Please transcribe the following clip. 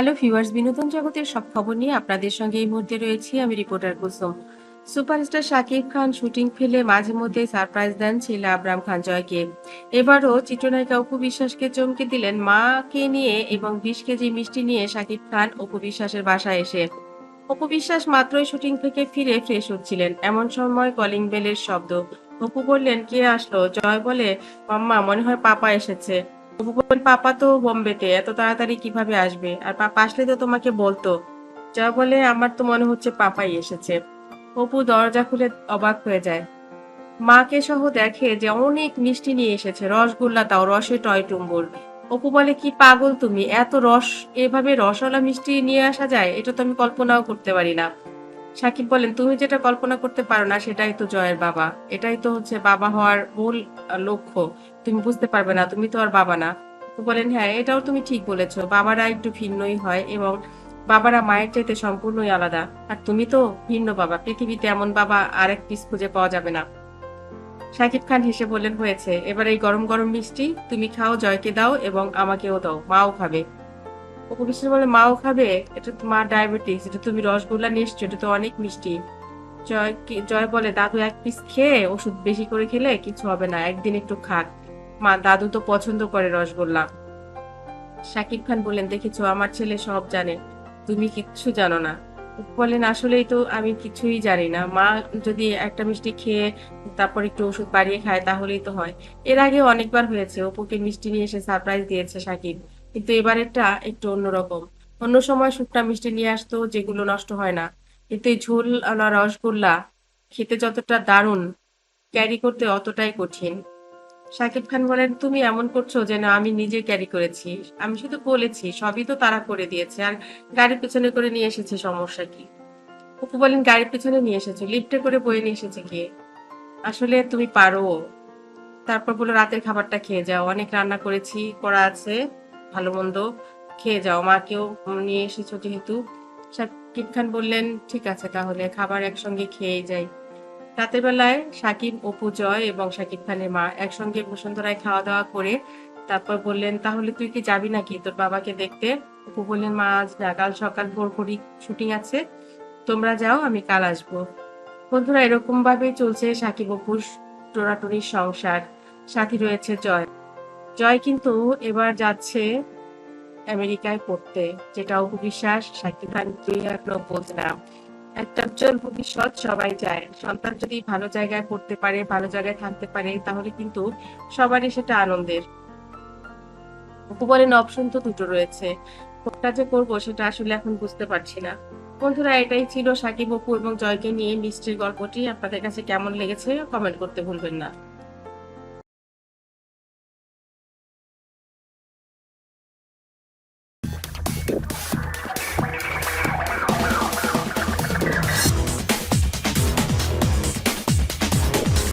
Hello viewers বিনোদন জগতের সব খবর নিয়ে আপনাদের সঙ্গে এই মুহূর্তে রয়েছি আমি reporter Kusum. Superstar Shakib Khan shooting ফেলে মাঝে মধ্যে সারপ্রাইজ দেন ছেলে আবরাম খান জয়কে। এবারও চিত্রনায়িকা অপু বিশ্বাসকে চমকে দিলেন মাকে নিয়ে এবং বিশ কেজি মিষ্টি নিয়ে শাকিব খান অপু বিশ্বাসের বাসায় এসে। অপু বিশ্বাস মাত্রই শুটিং থেকে ফিরে ফ্রেশ হচ্ছিলেন। এমন সময় কলিং বেলের শব্দ। অপু বললেন, কে আসলো? জয় বলে, মাম্মা, মনে হয় পাপা এসেছে। অপু পাপা তো বোম্বেতে, এত তাড়াতাড়ি কীভাবে আসবে? আর পাপা আসলে তো তোমাকে বলতো। জয় বলে আমার তো মনে হচ্ছে পাপাই এসেছে। অপু দরজা খুলে অবাক হয়ে যায়। মাকে সহ দেখে যে অনেক মিষ্টি নিয়ে এসেছে, রসগোল্লা তাও রসে টয় টুম্বুর। অপু বলে, কি পাগল তুমি? এত রস, এভাবে রসওয়ালা মিষ্টি নিয়ে আসা যায়? এটা তো আমি কল্পনাও করতে পারি না। সাকিব বলেন, তুমি যেটা কল্পনা করতে পারো না, সেটাই তো জয়ের বাবা। এটাই তো হচ্ছে বাবা হওয়ার মূল লক্ষ্য। তুমি বুঝতে পারবে না, তুমি তো আর বাবা না। তো বলেন হ্যাঁ এটাও তুমি ঠিক বলেছ। বাবারা একটু ভিন্নই হয় এবং বাবারা মায়ের চাইতে সম্পূর্ণই আলাদা। আর তুমি তো ভিন্ন বাবা। পৃথিবীতে এমন বাবা আরেক পিস খুঁজে পাওয়া যাবে না। সাকিব খান হেসে বললেন হয়েছে। এবার এই গরম গরম মিষ্টি তুমি খাও, জয়কে দাও এবং আমাকেও দাও। মাও খাবে। বিশ্বাস বলে, মাও খাবে? এটা মা ডায়াবেটিস, এটা তুমি রসগোল্লা নিয়ে এসছো এটা তো অনেক মিষ্টি। জয় জয় বলে, দাদু এক পিস খেয়ে ওষুধ বেশি করে খেলে কিছু হবে না, একদিন একটু খাক। মা, দাদু তো পছন্দ করে রসগোল্লা। শাকিব খান বললেন, দেখেছ, আমার ছেলে সব জানে, তুমি কিচ্ছু জানো না। বলেন, আসলেই তো আমি কিছুই জানি না। মা যদি একটা মিষ্টি খেয়ে তারপর একটু ওষুধ বাড়িয়ে খায়, তাহলেই তো হয়। এর আগে অনেকবার হয়েছে, অপুকে মিষ্টি নিয়ে এসে সারপ্রাইজ দিয়েছে শাকিব। কিন্তু এবারেরটা একটু অন্যরকম। অন্য সময় শুকনা মিষ্টি নিয়ে আসতো, যেগুলো নষ্ট হয় না। কিন্তু এই ঝোল আলা রসগোল্লা খেতে যতটা দারুণ ক্যারি করতে অতটাই কঠিন। শাকিব খান বলেন, তুমি এমন করছ যেন আমি নিজে ক্যারি করেছি। আমি শুধু বলেছি, সবই তো তারা করে দিয়েছে। আর গাড়ির পেছনে করে নিয়ে এসেছে, সমস্যা কি? অপু বলেন, গাড়ির পেছনে নিয়ে এসেছে লিফটে করে বয়ে নিয়ে এসেছে কে? আসলে তুমি পারো। তারপর বলো রাতের খাবারটা খেয়ে যাও। অনেক রান্না করেছি, করা আছে। ভালো মন্দ খেয়ে যাও। মাকেও নিয়ে এসেছ যেহেতু। শাকিব খান বললেন, ঠিক আছে, তাহলে খাবার একসঙ্গে খেয়ে যাই। রাতের বেলায় সাকিব, অপু, জয় এবং শাকিব খানের মা একসঙ্গে বসুন্ধরায় খাওয়া দাওয়া করে তারপর বললেন, তাহলে তুই কি যাবি নাকি? তোর বাবাকে দেখতে? অপু বললেন, মা, আজ না কাল সকাল ভোর ভোরই শুটিং আছে। তোমরা যাও, আমি কাল আসব। বন্ধুরা এরকম ভাবেই চলছে সাকিব অপুর টোনাটুনির সংসার। সাথী রয়েছে জয়। জয় কিন্তু এবার যাচ্ছে আমেরিকায় পড়তে যেটা বিশ্বাস এখনও না একটা উজ্জ্বল ভবিষ্যৎ সবাই চায়। সন্তান যদি ভালো জায়গায় পড়তে পারে, ভালো জায়গায় থাকতে পারে, তাহলে কিন্তু সবারই সেটা আনন্দের। অপু অপশন তো দুটো রয়েছে। কোনটা যে করব সেটা আসলে এখন বুঝতে পারছি না। বন্ধুরা, এটাই ছিল সাকিব অপু এবং জয়কে নিয়ে মিষ্টির গল্পটি। আপনাদের কাছে কেমন লেগেছে কমেন্ট করতে ভুলবেন না।